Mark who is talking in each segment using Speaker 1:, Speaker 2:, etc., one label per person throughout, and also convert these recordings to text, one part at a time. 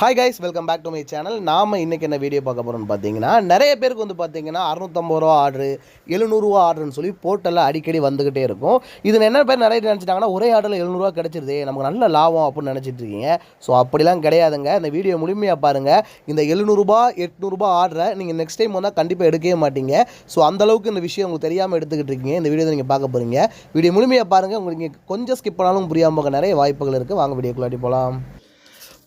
Speaker 1: Hi guys welcome back to my channel நாம் இன்றைக்கி என்ன வீடியோ பார்க்க போகிறோம்னு பார்த்தீங்கன்னா நிறைய பேருக்கு வந்து பார்த்தீங்கன்னா அறுநூத்தம்பது ரூபா ஆர்டரு எழுநூறுவா ஆர்டர்னு சொல்லி போர்ட்டலில் அடிக்கடி வந்துக்கிட்டே இருக்கும். இதில் என்ன பேர் நிறைய நினச்சிட்டாங்கன்னா ஒரே ஆர்டரில் எழுநூறுவா கிடச்சிருது நமக்கு நல்ல லாபம் அப்படின்னு நினச்சிட்டு இருக்கீங்க. ஸோ அப்படிலாம் கிடையாதுங்க. இந்த வீடியோ முழுமையாக பாருங்கள் இந்த எழுநூறுபா எட்நூறுபா ஆர்டரை நீங்கள் நெக்ஸ்ட் டைம் வந்தால் கண்டிப்பாக எடுக்கவே மாட்டீங்க. ஸோ அந்தளவுக்கு இந்த விஷயம் உங்களுக்கு தெரியாமல் எடுத்துக்கிட்டு இருக்கீங்க. இந்த வீடியோ நீங்கள் பார்க்க போகிறீங்க வீடியோ முழுமையாக பாருங்கள் உங்களுக்கு கொஞ்சம் ஸ்கிப் பண்ணாலும் புரியாமல் நிறைய வாய்ப்புகள் இருக்குது வாங்க வீடியோக்குள்ளாட்டி போகலாம்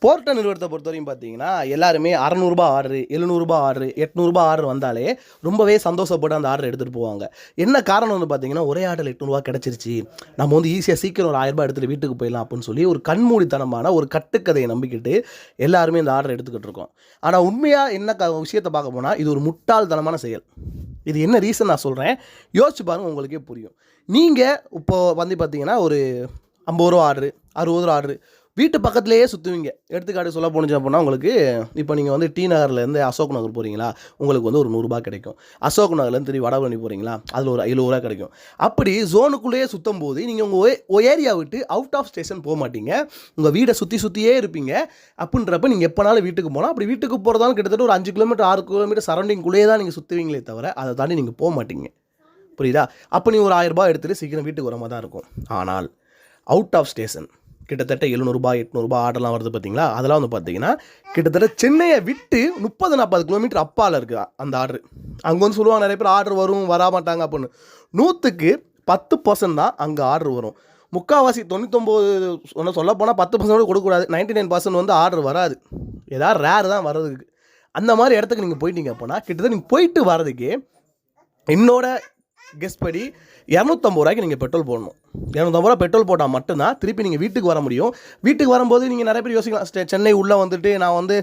Speaker 1: போர்ட்ட நிறுவனத்தை பொறுத்தவரையும் பார்த்தீங்கன்னா எல்லாருமே அறநூறுபா ஆர்டரு எழுநூறுபா ஆர்டரு எட்நூறுபா ஆர்டர் வந்தாலே ரொம்பவே சந்தோஷப்பட்டு அந்த ஆர்டர் எடுத்துகிட்டு போவாங்க. என்ன காரணம் வந்து பார்த்தீங்கன்னா ஒரே ஆர்டர் எட்நூறுபா கிடச்சிருச்சு. நம்ம வந்து ஈஸியாக சீக்கிரம் ஒரு ஆயிரம் ரூபாய் எடுத்துகிட்டு வீட்டுக்கு போயிடலாம் அப்படின்னு சொல்லி ஒரு கண்மூடித்தனமான ஒரு கட்டுக்கதையை நம்பிக்கிட்டு எல்லாருமே இந்த ஆர்டர் எடுத்துக்கிட்டு இருக்கோம். ஆனால் உண்மையாக என்ன க விஷயத்தை பார்க்க போனால் இது ஒரு முட்டாள்தனமான செயல். இது என்ன ரீசன் நான் சொல்கிறேன் யோசிச்சு பாருங்க உங்களுக்கே புரியும். நீங்கள் இப்போது வந்து பார்த்தீங்கன்னா ஒரு ஐம்பது ரூபா ஆர்டரு அறுபது ரூபா ஆர்டரு வீட்டு பக்கத்துலேயே சுற்றுவீங்க எடுத்துக்காட்டு சொல்ல போணுச்சு அப்படின்னா உங்களுக்கு இப்போ நீங்கள் வந்து டி நகர்லேருந்து அசோக் நகர் போகிறீங்களா உங்களுக்கு வந்து ஒரு நூறுரூபா கிடைக்கும். அசோக் நகர்லேருந்து திரும்பி வடபழனி போகிறீங்களா அதில் ஒரு ஐநூறுரூவா கிடைக்கும். அப்படி ஜோனுக்குள்ளேயே சுற்றும் போது நீங்கள் உங்கள் ஏரியா விட்டு அவுட் ஆஃப் ஸ்டேஷன் போக மாட்டீங்க. உங்கள் வீடை சுற்றி சுற்றியே இருப்பீங்க. அப்படின்றப்ப நீங்கள் எப்போனாலும் வீட்டுக்கு போகலாம். அப்படி வீட்டுக்கு போகிறதாலும் கிட்டத்தட்ட ஒரு அஞ்சு கிலோமீட்டர் ஆறு கிலோமீட்டர் சரௌண்டிங்குள்ளேயே தான் நீங்கள் சுற்றுவீங்களே தவிர அதை தாண்டி நீங்கள் போக மாட்டீங்க. புரியுதா? அப்போ நீ ஒரு ஆயிரம் ரூபாய் எடுத்துகிட்டு சீக்கிரம் வீட்டுக்கு வர மாதிரி தான் இருக்கும். ஆனால் அவுட் ஆஃப் ஸ்டேஷன் கிட்டத்தட்ட எழுநூறுபா எட்நூறுபா ஆர்டர்லாம் வருது பார்த்தீங்களா? அதெல்லாம் வந்து பார்த்தீங்கன்னா கிட்டத்தட்ட சென்னையை விட்டு முப்பது நாற்பது கிலோமீட்டர் அப்பால் இருக்குது அந்த ஆர்டர். அங்கே வந்து சொல்லுவாங்க நிறைய பேர் ஆர்டர் வரும் வர மாட்டாங்க அப்படின்னு. நூற்றுக்கு பத்து பர்சன்ட் தான் அங்கே ஆர்டர் வரும். முக்கால்வாசி தொண்ணூத்தொம்பது ஒன்று சொல்ல போனால் பத்து பர்சன்ட் கொடுக்கக்கூடாது. நைன்டி நைன் பர்சன்ட் வந்து ஆர்டர் வராது. ஏதாவது ரேர் தான் வர்றதுக்கு. அந்த மாதிரி இடத்துக்கு நீங்கள் போயிட்டீங்க அப்படின்னா கிட்டத்தட்ட நீங்கள் போயிட்டு வர்றதுக்கு என்னோட கெஸ் படி இரநூத்தம்பது ரூபாய்க்கு நீங்கள் பெட்ரோல் போடணும். இரநூத்தம்பது ரூபா பெட்ரோல் போட்டால் மட்டும்தான் திருப்பி நீங்கள் வீட்டுக்கு வர முடியும். வீட்டுக்கு வரும்போது நீங்கள் நிறைய பேர் யோசிக்கலாம் ஸ்டே- சென்னை உள்ளே வந்துட்டு நான் வந்து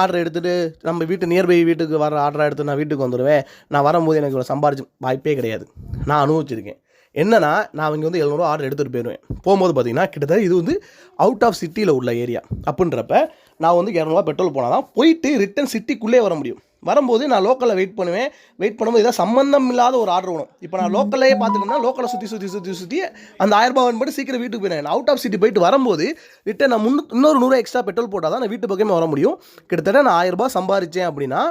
Speaker 1: ஆர்டர் எடுத்துகிட்டு நம்ம வீட்டு நியர்பை வீட்டுக்கு வர ஆர்டரை எடுத்து நான் வீட்டுக்கு வந்துடுவேன் நான் வரும்போது எனக்கு இவ்வளோ சம்பாரிச்சு வாய்ப்பே கிடையாது. நான் அனுபவிச்சிருக்கேன். என்னன்னா நான் இங்கே வந்து எழுநூறுவா ஆர்டர் எடுத்துகிட்டு போயிடுவேன் போகும்போது பார்த்தீங்கன்னா கிட்டத்தட்ட இது வந்து அவுட் ஆஃப் சிட்டியில் உள்ள ஏரியா அப்படின்றப்ப நான் வந்து இரநூறுவா பெட்ரோல் போனால் தான் போயிட்டு ரிட்டன் சிட்டிக்குள்ளே வர முடியும். வரும்போது நான் லோக்கலில் வெயிட் பண்ணுவேன். வெயிட் பண்ணும்போது இதாக சம்மந்தம் இல்லாத ஒரு ஆர்டர் வரும். இப்போ நான் லோக்கல்லையே பார்த்துட்டு லோக்கலை சுற்றி சுற்றி சுற்றி சுற்றி அந்த ஆயிரம் ரூபாய் சீக்கிரம் வீட்டுக்கு போயிடுவேன். அவுட் ஆஃப் சிட்டி போயிட்டு வரும்போது ரிட்டன் நான் முன்னு இன்னொரு நூறு எக்ஸ்ட்ரா பெட்ரோல் போட்டால் தான் நான் வீட்டு பக்கமே வர முடியும். கிட்டத்தட்ட நான் ஆயிரம் ரூபாய் சம்பாரிச்சேன் அப்படின்னா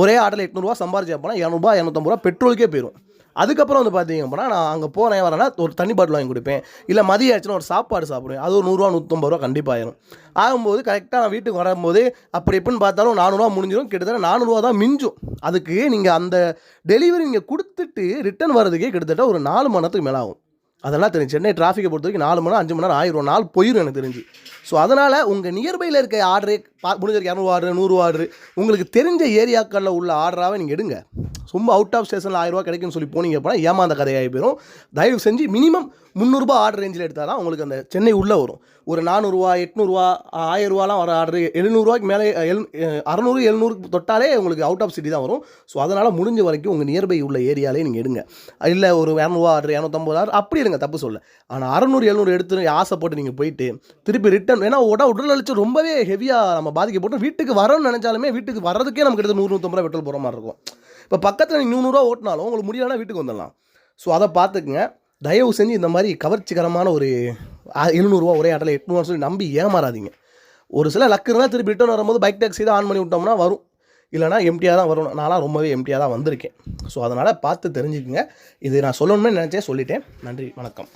Speaker 1: ஒரே ஆட்டில் எட்நூறுபா சம்பாரிச்சேன் அப்படின்னா இரநூறுபா இரநூத்தம்பது ரூபா பெட்ரோலுக்கே போயிடும் அதுக்கப்புறம் வந்து பார்த்தீங்க அப்படின்னா நான் அங்கே போனேன் வரேன்னா ஒரு தண்ணி பாட்டில் வாங்கி கொடுப்பேன். இல்லை மதியம் ஆச்சுன்னா ஒரு சாப்பாடு சாப்பிடுவேன். அது ஒரு நூறுரூவா நூற்றம்பது ரூபா கண்டிப்பாக ஆயிரும். ஆகும்போது கரெக்டாக நான் வீட்டுக்கு வரும்போது அப்படி எப்படின்னு பார்த்தாலும் நானூறுரூவா முடிஞ்சிடும் கிட்டத்தட்ட நானூறுரூவா தான் மிஞ்சும். அதுக்கு நீங்கள் அந்த டெலிவரி நீங்கள் கொடுத்துட்டு ரிட்டர்ன் வர்றதுக்கே கிட்டத்தட்ட ஒரு நாலு மணி நேரத்துக்கு மேலே ஆகும் அதெல்லாம் தெரியும் சென்னை டிராஃபிக்கை பொறுத்த வரைக்கும் நாலு மணி நேரம் அஞ்சு மணி நேரம் ஆயிரம். நாள் போயிடும் எனக்கு தெரிஞ்சு. ஸோ அதனால் உங்கள் நியர்பையில் இருக்க ஆர்டரே பா முடிஞ்சிருக்கு இரநூறு ஆர்டர் நூறு ஆர்டர் உங்களுக்கு தெரிஞ்ச ஏரியாக்களில் உள்ள ஆர்டராகவே நீங்கள் எடுங்க. சும்மா அவுட் ஆஃப் ஸ்டேஷனில் ஆயிரரூவா கிடைக்கும்னு சொல்லி போனீங்க அப்படின்னா ஏமாந்த கதையாகி போயிடும் தயவு செஞ்சு மினிமம் முந்நூறுரூபா ஆர்டர் ரேஞ்சில் எடுத்தால் தான் உங்களுக்கு அந்த சென்னை உள்ளே வரும். ஒரு நானூறுரூவா எட்நூறுவா ஆயிரரூவாலாம் வர ஆர்டர் எழுநூறுவாய்க்கு மேலே எல் அறநூறு எழுநூறுக்கு தொட்டாலே உங்களுக்கு அவுட் ஆஃப் சிட்டி தான் வரும். ஸோ அதனால் முடிஞ்ச வரைக்கும் உங்கள் நியர்பை உள்ள ஏரியாலே நீங்கள் எடுங்க. இல்லை ஒரு இரநூறுவா ஆர்டர் இரநூத்தம்பது ஆர்டர் அப்படி எடுங்க தப்பு சொல்ல ஆனால் அறநூறு எழுநூறு எடுத்து ஆசைப்பட்டு நீங்கள் போயிட்டு திருப்பி ரிட்டன் ஏன்னா உட உடல் அழிச்சு ரொம்பவே ஹெவியாக நம்ம பாதிக்கப்பட்டு வீட்டுக்கு வரோம்னு நினச்சாலுமே வீட்டுக்கு வர்றதுக்கே நமக்கு கிட்ட நூறு நூற்றம்பது ரூபா பெட்ரோல் போகிற மாதிரி இருக்கும். இப்போ பக்கத்தில் நீங்கள் நூறுரூவா ஓட்டினாலும் உங்களுக்கு முடியலன்னா வீட்டுக்கு வந்துடலாம். ஸோ அதை பார்த்துக்குங்க. தயவு செஞ்சு இந்த மாதிரி கவர்ச்சிகரமான ஒரு எழுநூறுவா ஒரே ஆட்டில் எட்நூறுவா சொல்லி நம்பி ஏமாறாதீங்க. ஒரு சில லக்கு இருந்தால் திருப்பி ரிட்டர்ன் வரும்போது பைக் டேக்ஸி தான் ஆன் பண்ணி விட்டோம்னா வரும். இல்லைனா எம்டியாக தான் வரணும். நான்லாம் ரொம்பவே எம்டியாக தான் வந்திருக்கேன். ஸோ அதனால் பார்த்து தெரிஞ்சுக்குங்க. இது நான் சொல்லணும்னு நினச்சே சொல்லிட்டேன். நன்றி வணக்கம்.